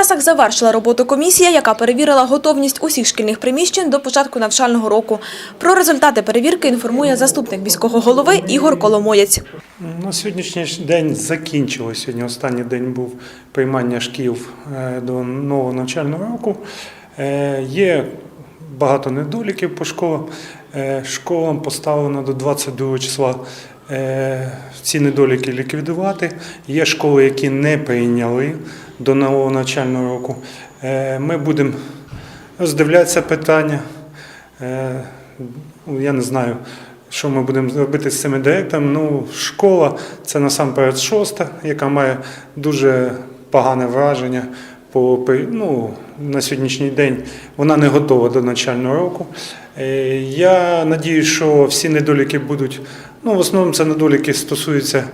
Черкасах завершила роботу комісія, яка перевірила готовність усіх шкільних приміщень до початку навчального року. Про результати перевірки інформує заступник міського голови Ігор Коломоєць. На сьогоднішній день закінчилось. Сьогодні останній день був приймання шкіл е, до нового навчального року. Е, Є багато недоліків по школам. Е, Школам поставлено до 22 числа ці недоліки ліквідувати. Є школи, які не прийняли до нового навчального року. Е, Ми будемо роздивлятися питання. Е, Я не знаю, що ми будемо робити з цими директором. Ну, школа це насамперед шоста, яка має дуже погане враження. По, ну, на сьогоднішній день вона не готова до навчального року. Е, Я надію, що всі недоліки будуть. Ну, в основному це недоліки стосуються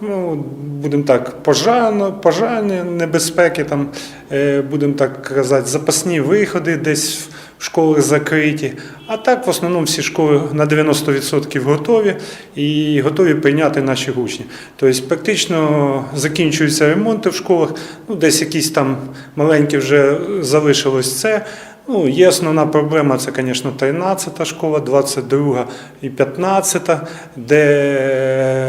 ну, будемо так, пожарно, небезпеки, там, е, будемо так казати, запасні виходи десь в школах закриті. А так, в основному, всі школи на 90% готові і готові прийняти наших учнів. Тобто, практично закінчуються ремонти в школах, ну, десь якісь там маленькі вже залишилось це. Ну, є основна проблема, це, звісно, 13 школа, 22 і 15, де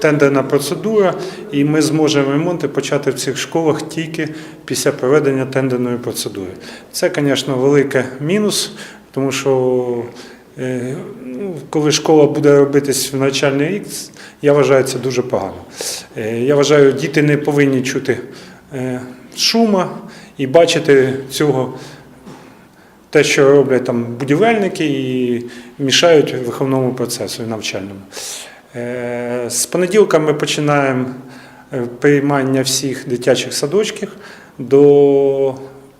тендерна процедура, і ми зможемо ремонти почати в цих школах тільки після проведення тендерної процедури. Це, звісно, великий мінус, тому що е, ну, коли школа буде робитись в навчальний рік, я вважаю це дуже погано. Е, Я вважаю, діти не повинні чути е, шума і бачити цього те, що роблять там будівельники і мішають виховному процесу і навчальному. Е, З понеділка ми починаємо е, приймання всіх дитячих садочків до,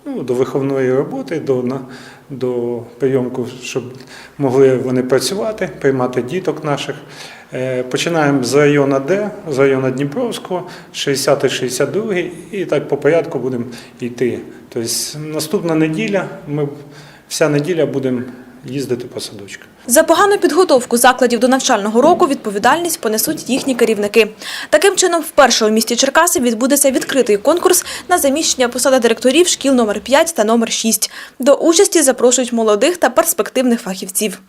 ну, до виховної роботи, до, до прийомку, щоб могли вони працювати, приймати діток наших. Е, Починаємо з району Д, з району Дніпровського, 60-62 і так по порядку будемо йти. Тобто наступна неділя, ми вся неділя будемо їздити по садочках. За погану підготовку закладів до навчального року відповідальність понесуть їхні керівники. Таким чином, вперше у місті Черкаси відбудеться відкритий конкурс на заміщення посади директорів шкіл номер 5 та номер 6. До участі запрошують молодих та перспективних фахівців.